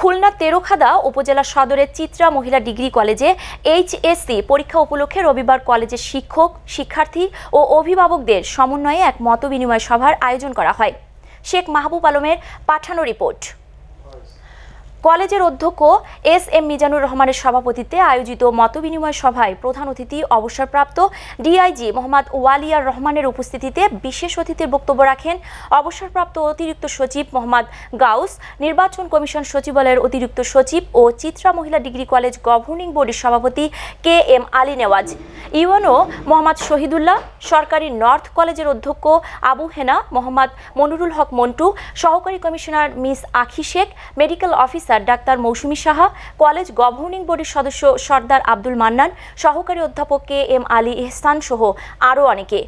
খুলনা তেরোখাদা উপজেলা সদরের চিত্রা মহিলা ডিগ্রি কলেজে এইচএসসি পরীক্ষা উপলক্ষে রবিবার কলেজের শিক্ষক, শিক্ষার্থী ও অভিভাবকদের সমন্বয়ে এক মতবিনিময় সভার আয়োজন করা হয়। শেখ মাহবুব আলমের পাঠানো রিপোর্ট। কলেজের অধ্যক্ষ এস এম মিজানুর রহমানের সভাপতিত্বে আয়োজিত মতবিনিময় সভায় প্রধান অতিথি অবসরপ্রাপ্ত ডিআইজি মোহাম্মদ ওয়ালিয়ার রহমানের উপস্থিতিতে বিশেষ অতিথির বক্তব্য রাখেন অবসরপ্রাপ্ত অতিরিক্ত সচিব মোহাম্মদ গাউস, নির্বাচন কমিশন সচিবালয়ের অতিরিক্ত সচিব ও চিত্রা মহিলা ডিগ্রি কলেজ গভর্নিং বোর্ডের সভাপতি K M Ali Newaz. UNO Mohammad Shahidullah, সরকারি নর্থ কলেজের অধ্যক্ষ আবু হেনা, মোহাম্মদ মনুরুল হক মন্টু, সহকারী commissioner miss Akhi Sheikh, medical officer doctor Mousumi Saha, college governing বোর্ডের সদস্য সর্দার আব্দুল মান্নান, সহকারী অধ্যাপক কে এম আলী ইহসান সহ আরও অনেকে।